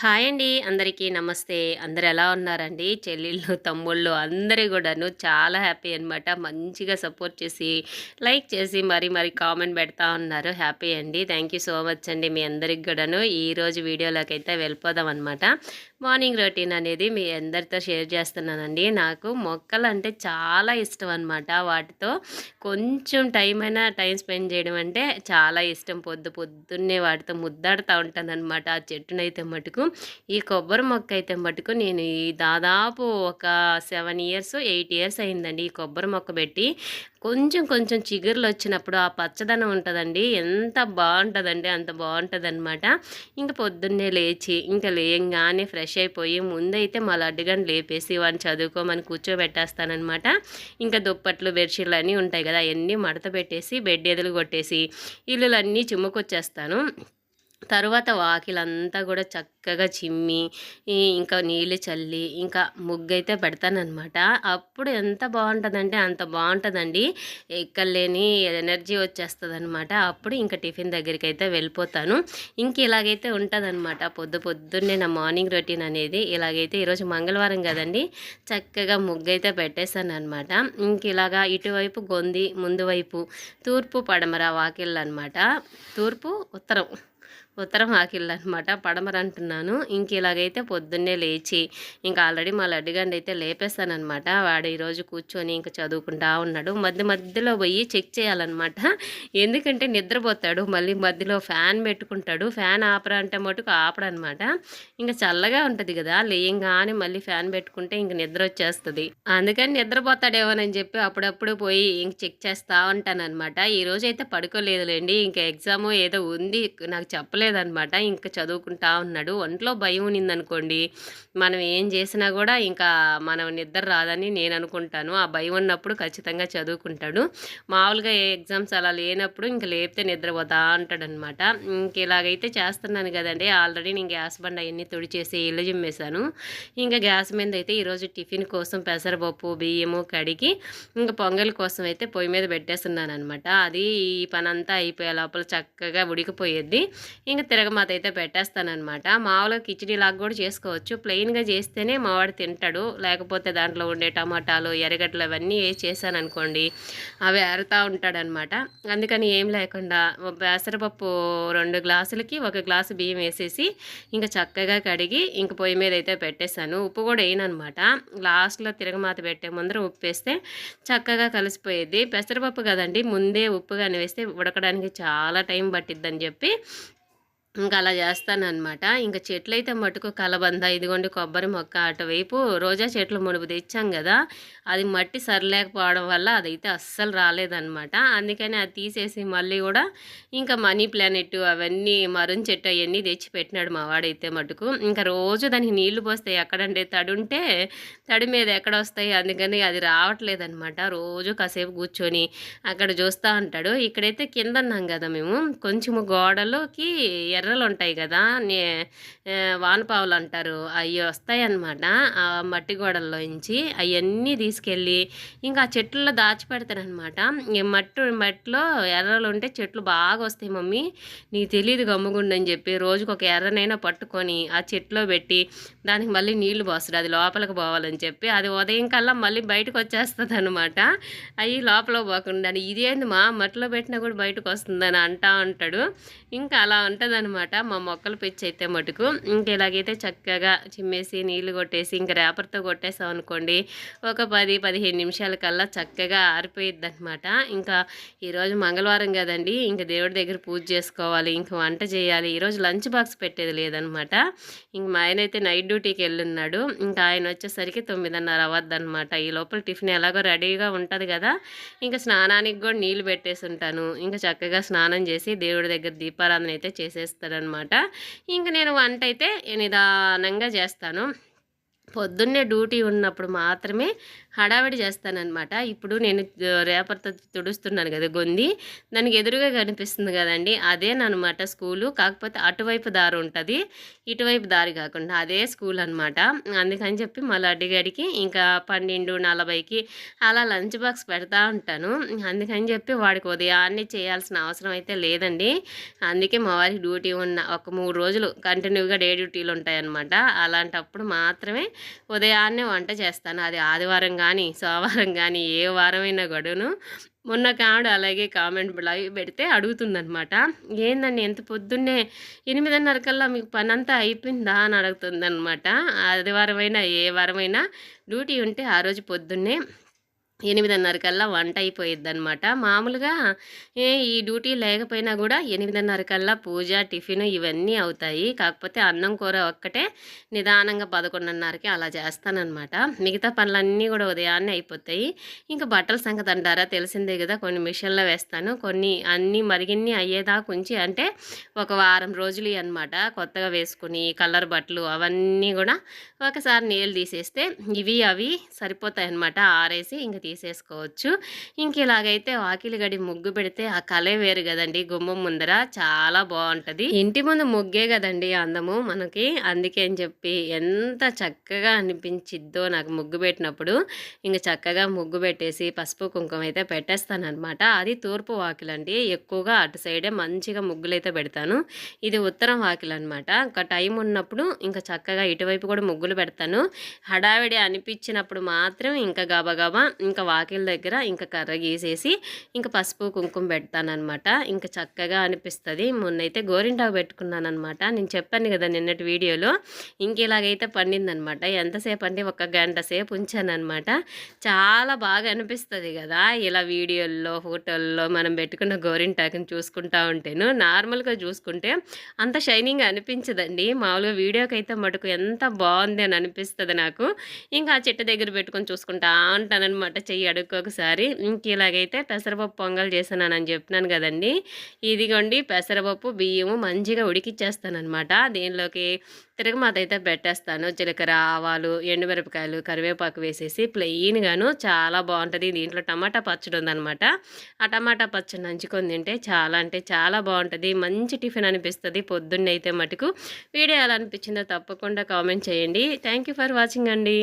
Hi అండి. అందరికీ నమస్తే. అందరు ఎలా ఉన్నారండి? చెల్లెళ్ళు తమ్ముళ్ళు అందరూ కూడాను చాలా హ్యాపీ అనమాట మంచిగా సపోర్ట్ చేసి లైక్ చేసి మరి మరి కామెంట్ పెడతా ఉన్నారు. హ్యాపీ అండి. థ్యాంక్ యూ సో మచ్ అండి మీ అందరికి కూడాను. ఈరోజు వీడియోలోకి అయితే వెళ్ళిపోదాం అనమాట మార్నింగ్ రొటీన్ అనేది మీ అందరితో షేర్ చేస్తున్నానండి. నాకు మొక్కలు అంటే చాలా ఇష్టం అనమాట వాటితో కొంచెం టైం అయినా టైం స్పెండ్ చేయడం అంటే చాలా ఇష్టం. పొద్దు పొద్దున్నే వాటితో ముద్దాడుతూ ఉంటాను అనమాట ఆ చెట్టునైతే మటుకు ఈ కొబ్బరి మొక్క అయితే మటుకు నేను ఈ దాదాపు ఒక సెవెన్ ఇయర్స్ ఎయిట్ ఇయర్స్ అయిందండి ఈ కొబ్బరి మొక్క పెట్టి. కొంచెం కొంచెం చిగురులు వచ్చినప్పుడు ఆ పచ్చదనం ఉంటుందండి. ఎంత బాగుంటుందండి అంత బాగుంటుంది అనమాట ఇంకా పొద్దున్నే లేచి ఇంకా లేయంగానే ఫ్రెష్ అయిపోయి ముందైతే మా లడ్డుగాని లేపేసి వాడిని చదువుకోమని కూర్చోబెట్టేస్తానమాట ఇంకా దుప్పట్లు బెడ్షీట్లు అన్నీ ఉంటాయి కదా అవన్నీ మడత పెట్టేసి బెడ్ ఎదులు కొట్టేసి ఇల్లులన్నీ చిమ్ముకొచ్చేస్తాను. తరువాత వాకిలంతా కూడా చక్కగా చిమ్మి ఇంకా నీళ్ళు చల్లి ఇంకా ముగ్గు అయితే పెడతానమాట అప్పుడు ఎంత బాగుంటుందంటే అంత బాగుంటుందండి ఎక్కర్లేని ఎనర్జీ వచ్చేస్తుంది అనమాట అప్పుడు ఇంకా టిఫిన్ దగ్గరికి అయితే వెళ్ళిపోతాను. ఇంక ఇలాగైతే ఉంటుందన్నమాట పొద్దు పొద్దున్నే నా మార్నింగ్ రొటీన్ అనేది ఇలాగైతే ఈరోజు మంగళవారం కదండి. చక్కగా ముగ్గు అయితే పెట్టేశాను అనమాట ఇంక ఇలాగా ఇటువైపు గొంది ముందు వైపు తూర్పు పడమర వాకిళ్ళు అనమాట తూర్పు ఉత్తరం. ఉత్తరం ఆకిళ్ళు అనమాట పడమర అంటున్నాను ఇంక ఇలాగైతే పొద్దున్నే లేచి ఇంకా ఆల్రెడీ మా లడ్డుగండి అయితే లేపేస్తానమాట వాడు ఈరోజు కూర్చొని ఇంకా చదువుకుంటా ఉన్నాడు. మధ్య మధ్యలో పోయి చెక్ చేయాలన్నమాట ఎందుకంటే నిద్రపోతాడు. మళ్ళీ మధ్యలో ఫ్యాన్ పెట్టుకుంటాడు. ఫ్యాన్ ఆపరా అంటే మటుకు ఆపడనమాట. ఇంకా చల్లగా ఉంటుంది కదా. లేయంగానే మళ్ళీ ఫ్యాన్ పెట్టుకుంటే ఇంక నిద్ర వచ్చేస్తుంది. అందుకని నిద్రపోతాడేమోనని చెప్పి అప్పుడప్పుడు పోయి ఇంక చెక్ చేస్తూ ఉంటానన్నమాట ఈరోజు అయితే పడుకోలేదులేండి. ఇంకా ఎగ్జామ్ ఏదో ఉంది. నాకు చెప్పలేదనమాట ఇంకా చదువుకుంటా ఉన్నాడు. ఒంట్లో భయం ఉన్నిందనుకోండి మనం ఏం చేసినా కూడా ఇంకా మనం నిద్ర రాదని నేను అనుకుంటాను. ఆ భయం ఉన్నప్పుడు ఖచ్చితంగా చదువుకుంటాడు. మామూలుగా ఏ ఎగ్జామ్స్ అలా లేనప్పుడు ఇంకా లేపితే నిద్రపోతా అంటాడనమాట ఇంక ఇలాగైతే చేస్తున్నాను కదండి. ఆల్రెడీ నేను గ్యాస్ బండ అవన్నీ తుడిచేసి ఇల్లు చిమ్మేశాను ఇంకా గ్యాస్ మీద అయితే ఈరోజు టిఫిన్ కోసం పెసరపప్పు బియ్యము కడిగి ఇంకా పొంగల్ కోసం అయితే పొయ్యి మీద పెట్టేస్తున్నాను అనమాట అది ఈ పని అంతా అయిపోయే లోపల చక్కగా ఉడికిపోయేది ఇంకా తిరగమాత అయితే పెట్టేస్తానమాట మామూలుగా కిచిడీ లాగా కూడా చేసుకోవచ్చు. ప్లెయిన్గా చేస్తేనే మావాడు తింటాడు. లేకపోతే దాంట్లో ఉండే టమాటాలు ఎర్రగడ్డలు అవన్నీ వేసి చేశాను అనుకోండి అవి ఏరుతూ ఉంటాడనమాట అందుకని ఏం లేకుండా పెసరపప్పు రెండు గ్లాసులకి ఒక గ్లాసు బియ్యం వేసేసి ఇంకా చక్కగా కడిగి ఇంక పొయ్యి మీద అయితే పెట్టేశాను. ఉప్పు కూడా వేయనమాట లాస్ట్లో తిరగమాత పెట్టే ముందర ఉప్పు వేస్తే చక్కగా కలిసిపోయేది పెసరపప్పు కదండి ముందే ఉప్పుగానే వేస్తే ఉడకడానికి చాలా టైం పట్టిద్దని చెప్పి ఇంకా అలా చేస్తానమాట ఇంకా చెట్లు అయితే మటుకు కలబంద ఇదిగోండి కొబ్బరి మొక్క అటువైపు రోజా చెట్లు మునుపు తెచ్చాం కదా అది మట్టి సరిలేకపోవడం వల్ల అదైతే అస్సలు రాలేదనమాట అందుకని అది తీసేసి మళ్ళీ కూడా ఇంకా మనీ ప్లానెట్ అవన్నీ మరున్ చెట్టు అవన్నీ తెచ్చి పెట్టినాడు మా వాడైతే మటుకు. ఇంకా రోజు దానికి నీళ్ళు పోస్తాయి ఎక్కడంటే తడి ఉంటే తడి మీద ఎక్కడ వస్తాయి అందుకని అది రావట్లేదనమాట రోజు కాసేపు కూర్చొని అక్కడ చూస్తూ ఉంటాడు. ఇక్కడైతే కింద అన్నాం కదా మేము కొంచెము గోడలోకి ఎర్ర ఎర్రలు ఉంటాయి కదా వానపావులు అంటారు అవి వస్తాయి అన్నమాట ఆ మట్టి గోడల్లో నుంచి అవన్నీ తీసుకెళ్ళి ఇంకా ఆ చెట్లలో దాచిపెడతారనమాట మట్టి మట్టిలో ఎర్రలు ఉంటే చెట్లు బాగా వస్తాయి మమ్మీ. నీకు తెలియదు గమ్ముగుండని చెప్పి రోజుకు ఒక ఎర్రనైనా పట్టుకొని ఆ చెట్లో పెట్టి దానికి మళ్ళీ నీళ్ళు పోస్తాడు అది లోపలికి పోవాలని చెప్పి అది ఉదయం కల్లా మళ్ళీ బయటకు వచ్చేస్తుంది అనమాట అవి లోపల పోకుండా ఇదేంది మా మట్టిలో పెట్టినా కూడా బయటకు వస్తుందని అంటా ఉంటాడు. ఇంకా అలా ఉంటుంది అనమాట మా మొక్కల పిచ్చి అయితే మటుకు. ఇంక ఇలాగైతే చక్కగా చిమ్మేసి నీళ్ళు కొట్టేసి ఇంక రేపర్తో కొట్టేసాం అనుకోండి ఒక పది పదిహేను నిమిషాల కల్లా చక్కగా ఆరిపోయిద్ది అనమాట ఇంకా ఈరోజు మంగళవారం కదండి ఇంకా దేవుడి దగ్గర పూజ చేసుకోవాలి ఇంక వంట చేయాలి. ఈరోజు లంచ్ బాక్స్ పెట్టేది లేదనమాట ఇంక మా ఆయన అయితే నైట్ డ్యూటీకి వెళ్ళున్నాడు. ఇంకా ఆయన వచ్చేసరికి తొమ్మిదిన్నర అవ్వద్దనమాట ఈ లోపల టిఫిన్ ఎలాగో రెడీగా ఉంటుంది కదా ఇంకా స్నానానికి కూడా నీళ్ళు పెట్టేసి ఉంటాను ఇంకా చక్కగా స్నానం చేసి దేవుడి దగ్గర దీపారాధన అయితే చేసేస్తాడనమాట ఇంక నేను వంట అయితే నిదానంగా చేస్తాను. పొద్దున్నే డ్యూటీ ఉన్నప్పుడు మాత్రమే హడావిడి చేస్తానన్నమాట. ఇప్పుడు నేను రేపర్తో తుడుస్తున్నాను కదా గొంది. దానికి ఎదురుగా కనిపిస్తుంది కదండి అదేనమాట స్కూలు. కాకపోతే అటువైపు దారి ఉంటుంది. ఇటువైపు దారి కాకుండా అదే స్కూల్ అనమాట అందుకని చెప్పి మళ్ళీ అడిగడికి ఇంకా పన్నెండు నలభైకి అలా లంచ్ బాక్స్ పెడతా ఉంటాను. అందుకని చెప్పి వాడికి ఉదయాన్నే చేయాల్సిన అవసరం అయితే లేదండి. అందుకే మా వారికి డ్యూటీ ఉన్న ఒక మూడు రోజులు కంటిన్యూగా డే డ్యూటీలు ఉంటాయన్నమాట. అలాంటప్పుడు మాత్రమే ఉదయాన్నే వంట చేస్తాను. అది ఆదివారం కానీ సోమవారం కానీ ఏ వారమైనా గడును మొన్న కావిడ అలాగే కామెంట్ లైవ్ పెడితే అడుగుతుందనమాట ఏందండి ఎంత పొద్దున్నే ఎనిమిదిన్నర కల్లా మీకు పని అంతా అయిపోయిందా? అని అడుగుతుందనమాట ఆదివారమైనా ఏ వారమైనా డ్యూటీ ఉంటే ఆ రోజు పొద్దున్నే ఎనిమిదిన్నర కల్లా వంట అయిపోయిద్ది అనమాట మామూలుగా ఏ ఈ డ్యూటీ లేకపోయినా కూడా ఎనిమిదిన్నర కల్లా పూజ టిఫిన్ ఇవన్నీ అవుతాయి. కాకపోతే అన్నం కూర ఒక్కటే నిదానంగా పదకొండున్నరకి అలా చేస్తానన్నమాట. మిగతా పనులన్నీ కూడా ఉదయాన్నే అయిపోతాయి. ఇంకా బట్టల సంగతి అంటారా? తెలిసిందే కదా కొన్ని మిషన్లో వేస్తాను. కొన్ని అన్నీ మరిగిన్ని అయ్యేదాకా ఉంచి అంటే ఒక వారం రోజులు అనమాట కొత్తగా వేసుకుని కలర్ బట్టలు అవన్నీ కూడా ఒకసారి నీళ్ళు తీసేస్తే ఇవి అవి సరిపోతాయి అనమాట ఆరేసి ఇంకా తీసేసుకోవచ్చు. ఇంక ఇలాగైతే వాకిలి గడి ముగ్గు పెడితే ఆ కలే వేరు కదండి గుమ్మం ముందర. చాలా బాగుంటుంది ఇంటి ముందు ముగ్గే కదండి అందము మనకి. అందుకే అని చెప్పి ఎంత చక్కగా అనిపించిద్దో నాకు ముగ్గు పెట్టినప్పుడు. ఇంక చక్కగా ముగ్గు పెట్టేసి పసుపు కుంకుమ అయితే పెట్టేస్తానమాట అది తూర్పు వాకిలండి. ఎక్కువగా అటు సైడే మంచిగా ముగ్గులు అయితే పెడతాను. ఇది ఉత్తరం వాకిలు అనమాట ఇంకా టైం ఉన్నప్పుడు ఇంకా చక్కగా ఇటువైపు కూడా ముగ్గులు పెడతాను. హడావిడి అనిపించినప్పుడు మాత్రం ఇంకా గబగబా ఇంకా వాకిల దగ్గర ఇంకా కర్ర గీసేసి ఇంకా పసుపు కుంకుమ పెడతానమాట ఇంకా చక్కగా అనిపిస్తుంది. మొన్నైతే గోరింటాకు పెట్టుకున్నాను అనమాట నేను చెప్పాను కదా నిన్నటి వీడియోలో ఇంక ఇలాగైతే పండిందనమాట ఎంతసేపు అంటే ఒక గంట సేపు ఉంచానమాట చాలా బాగా అనిపిస్తుంది కదా ఇలా వీడియోల్లో ఫోటోల్లో మనం పెట్టుకున్న గోరింటాకుని చూసుకుంటా ఉంటాను. నార్మల్గా చూసుకుంటే అంత షైనింగ్ అనిపించదండి. మామూలుగా వీడియోకి అయితే మటుకు ఎంత బాగుంది అని అనిపిస్తుంది నాకు. ఇంకా ఆ చెట్టు దగ్గర పెట్టుకొని చూసుకుంటా ఉంటానన్నమాట. చెయ్యి అడుక్కొకసారి ఇంక ఇలాగైతే పెసరపప్పు పొంగల్ చేశానని చెప్పినాను కదండి. ఇదిగోండి పెసరపప్పు బియ్యము మంచిగా ఉడికిచ్చేస్తానమాట దీనిలోకి తిరగమాత అయితే పెట్టేస్తాను. జీలకర్ర ఆవాలు ఎండుమిరపకాయలు కరివేపాకు వేసేసి ప్లెయిన్గాను చాలా బాగుంటుంది. దీంట్లో టమాటా పచ్చడి ఉందనమాట ఆ టమాటా పచ్చడి నంచుకొని తింటే చాలా అంటే చాలా బాగుంటుంది. మంచి టిఫిన్ అనిపిస్తుంది పొద్దున్నే అయితే మటుకు. వీడియో ఎలా అనిపించిందో తప్పకుండా కామెంట్ చేయండి. థ్యాంక్ యూ ఫర్ వాచింగ్ అండి.